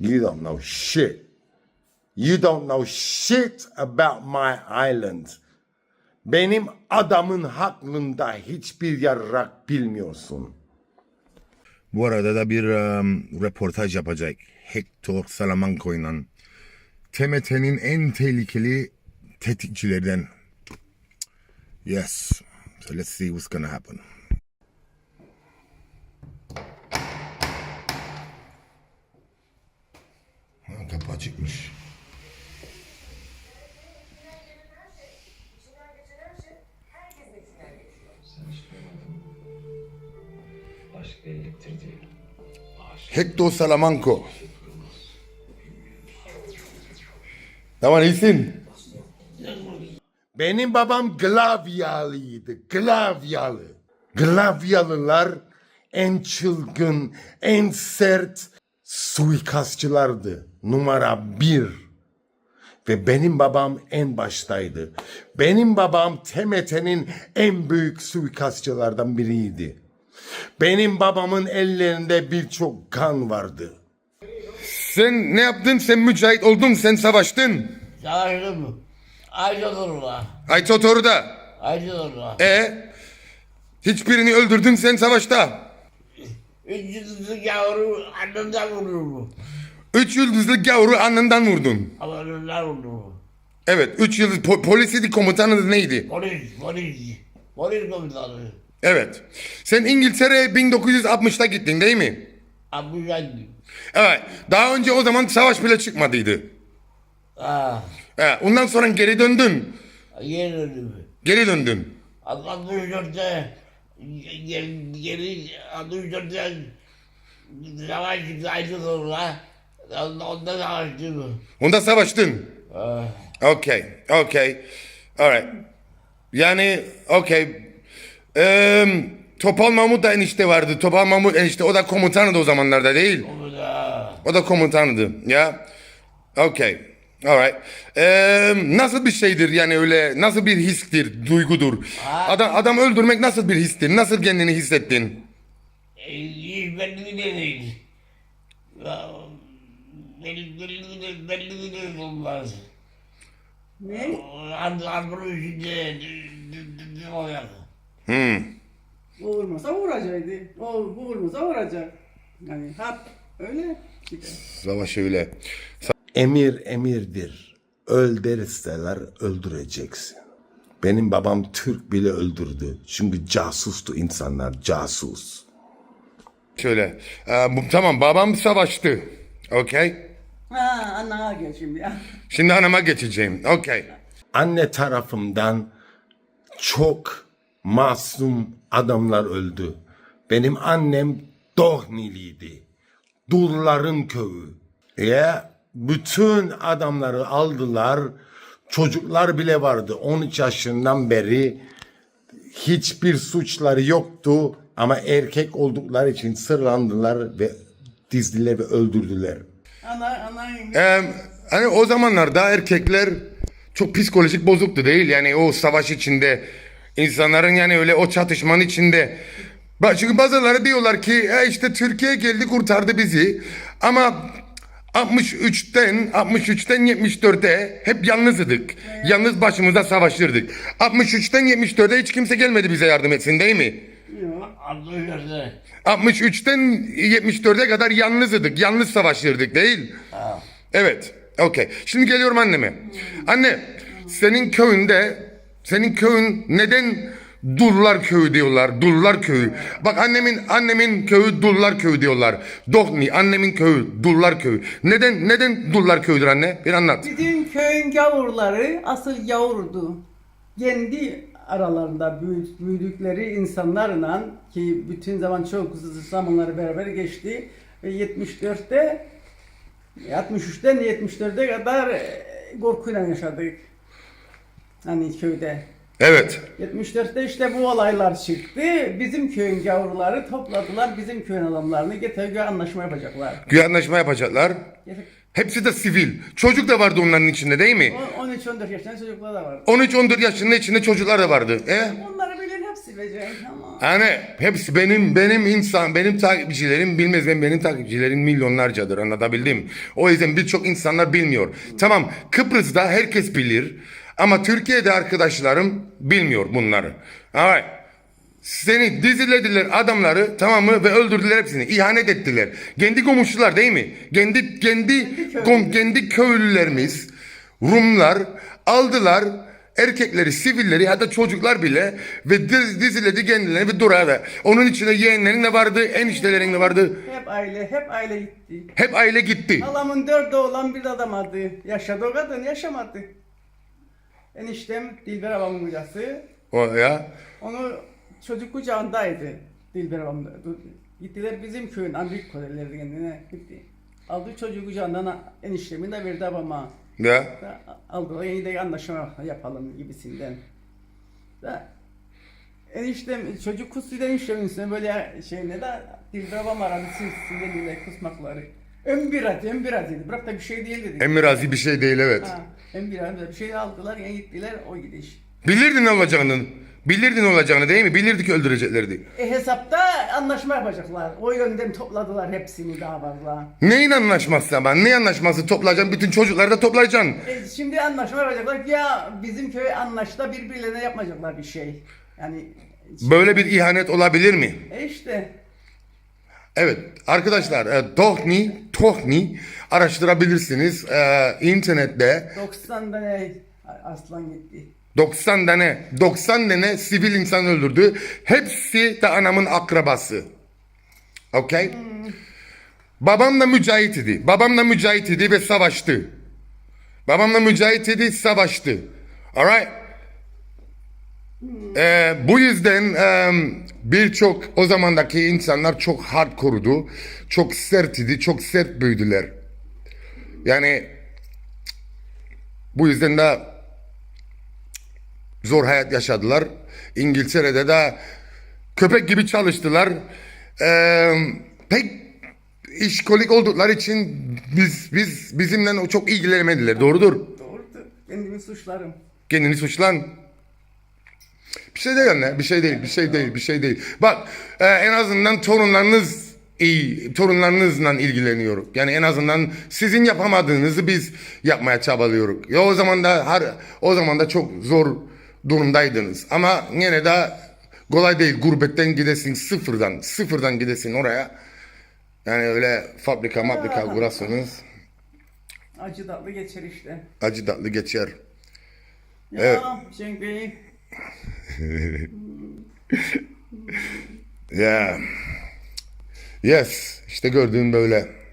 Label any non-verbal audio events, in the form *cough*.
You don't know shit. You don't know shit about my island. Benim adamın hakkında hiçbir yarrak bilmiyorsun. Bu arada da bir um, röportaj yapacak. Hector Salamanca ile TMT'nin en tehlikeli tetikçilerden. Yes. So let's see what's gonna happen. Birliktir diyor. Hector Salamanco. Tamam iyisin. Benim babam Glavyalıydı. Glavyalı. Glavyalılar en çılgın, en sert suikastçılardı. Numara bir. Ve benim babam en baştaydı. Benim babam TMT'nin en büyük suikastçılardan biriydi. Benim babamın ellerinde birçok kan vardı. Sen ne yaptın? Sen mücahit oldun, sen savaştın. Savaştım. Aydınurla. Aytot orada. Aydınurla. E hiçbirini öldürdün sen savaşta. Üçüncüsü yavru annemden vurdu. Üç yıldızlı gavuru anından vurdun. Ama annemden vurdu. Evet, üç yıldız po- polisiydi komutanı neydi? Polis, polis. Polis komutanı. Evet. Sen İngiltere'ye 1960'ta gittin değil mi? Abdülhakim. Evet. Daha önce o zaman savaş bile çıkmadıydı. Ah. Evet. Ondan sonra geri döndün. Geri döndüm. Geri döndün. 64'te geri, geri 64'te savaş çıktı Aydınurla. Onda savaştım. Onda savaştın. Ah. Okay. Okay. Alright. Yani okay. Eee Topal Mahmut da enişte vardı. Topal Mahmut enişte o da komutanıydı o zamanlarda değil. O da O da komutanıydı. Ya. Okay. Alright. Eee nasıl bir şeydir yani öyle nasıl bir histir, duygudur? Adam adam öldürmek nasıl bir histir? Nasıl kendini hissettin? e, belli değil. Belli, belli, belli değil olmaz. Ne? Android içinde olacak. Hmm. Vurmasa vuracaktı. O vurmasa vuracak. Yani hap öyle. Savaş öyle. Emir emirdir. Öl derseler öldüreceksin. Benim babam Türk bile öldürdü. Çünkü casustu insanlar, casus. Şöyle. Eee, bu, tamam babam savaştı. Okay. Ha anana gel şimdi ya. Şimdi anama geçeceğim. Okay. Anne tarafımdan çok masum adamlar öldü. Benim annem Dohniliydi. Dulların köyü. Ya bütün adamları aldılar. Çocuklar bile vardı. 13 yaşından beri hiçbir suçları yoktu ama erkek oldukları için sırlandılar ve dizdiler ve öldürdüler. Ana ana Ee, hani o zamanlarda erkekler çok psikolojik bozuktu değil yani o savaş içinde insanların yani öyle o çatışmanın içinde çünkü bazıları diyorlar ki "E işte Türkiye geldi kurtardı bizi ama 63'ten 63'ten 74'e hep yalnızdık. Yalnız başımıza savaşırdık. 63'ten 74'e hiç kimse gelmedi bize yardım etsin değil mi? yok. Android'de. 63'ten 74'e kadar yalnızdık. Yalnız savaşırdık değil. Evet. Okey. Şimdi geliyorum anneme. Anne, senin köyünde, senin köyün neden Dullar köyü diyorlar. Dullar köyü. Bak annemin annemin köyü Dullar köyü diyorlar. Dohni annemin köyü Dullar köyü. Neden neden Dullar köyüdür anne? Bir anlat. Bizim köyün gavurları asıl gavurdu. Kendi aralarında büyü- büyüdükleri insanlarla ki bütün zaman çok zamanları beraber geçti ve 74'te 63'ten 74'e kadar e, korkuyla yaşadık. Hani köyde. Evet. 74'te işte bu olaylar çıktı. Bizim köyün gavurları topladılar. Bizim köyün adamlarını getirip anlaşma yapacaklar. Güya anlaşma yapacaklar. Getir- Hepsi de sivil. Çocuk da vardı onların içinde değil mi? o- 13-14 yaşında çocuklar da var. 13-14 yaşında içinde çocuklar da vardı. E? Onları bilir hepsi seveceksin ama. Hani hepsi benim benim insan benim takipçilerim bilmez ben benim takipçilerim milyonlarcadır anlatabildim. O yüzden birçok insanlar bilmiyor. Tamam Kıbrıs'ta herkes bilir ama Türkiye'de arkadaşlarım bilmiyor bunları. Evet. Seni dizilediler adamları tamam mı ve öldürdüler hepsini. İhanet ettiler. Kendi komşular değil mi? Kendi kendi kom, kendi köylülerimiz Rumlar aldılar erkekleri, sivilleri hatta çocuklar bile ve diz, diziledi kendilerini bir duraya. Onun içinde yeğenlerin de vardı, eniştelerin de vardı. Hep aile, hep aile gitti. Hep aile gitti. Halamın dört oğlan bir adam adı. Yaşadı o kadın yaşamadı. Eniştem Dilber babamın kocası. O ya. Onu çocuk kucağındaydı. Dilber babam. Gittiler bizim köyün Amerik koleleri kendine gitti. Aldı çocuğu kucağından eniştemi de verdi babama. Ya. Da aldılar yeni de anlaşma yapalım gibisinden. Da eniştem çocuk kusuyor eniştemin üstüne böyle şey ne de Dilber babam aradı siz sinirliyle kusmakları. Ön bir at, ön bir at dedi. Bırak da bir şey değil dedi. Emirazi bir şey değil evet. Ha, ön bir şey aldılar ya gittiler o gidiş. Bilirdin olacağını. Bilirdin olacağını değil mi? Bilirdik öldüreceklerdi. E hesapta anlaşma yapacaklar. O yönden topladılar hepsini daha fazla. Neyin anlaşması ama? Ne anlaşması toplayacaksın? Bütün çocukları da toplayacaksın. E şimdi anlaşma yapacaklar. Ya bizim köy anlaşta birbirlerine yapmayacaklar bir şey. Yani Böyle bir ihanet olabilir mi? e işte Evet arkadaşlar e, Tohni, Tohni araştırabilirsiniz e, internette 90 tane aslan gitti. 90 tane 90 tane sivil insan öldürdü. Hepsi de anamın akrabası. Okay? Babam da mücahit idi. Babam da mücahit idi ve savaştı. Babam da mücahit idi, savaştı. Alright? Ee, bu yüzden e, birçok o zamandaki insanlar çok hardcore'du. Çok sert idi, çok sert büyüdüler. Yani bu yüzden de zor hayat yaşadılar. İngiltere'de de köpek gibi çalıştılar. Ee, pek işkolik oldukları için biz biz bizimle çok ilgilenemediler. Doğrudur. Doğrudur. Kendimi suçlarım. Kendini suçlan. Bir şey değil anne. Bir şey değil. Bir şey değil. Bir şey değil. Bak e, en azından torunlarınız iyi. Torunlarınızla ilgileniyoruz. Yani en azından sizin yapamadığınızı biz yapmaya çabalıyoruz. Ya o zaman da her o zaman da çok zor durumdaydınız. Ama yine de kolay değil. Gurbetten gidesin sıfırdan. Sıfırdan gidesin oraya. Yani öyle fabrika mabrika kurasınız. Acı tatlı geçer işte. Acı tatlı geçer. Ya Evet. Cenk Bey. *laughs* Yeah. Yes. işte gördüğün böyle.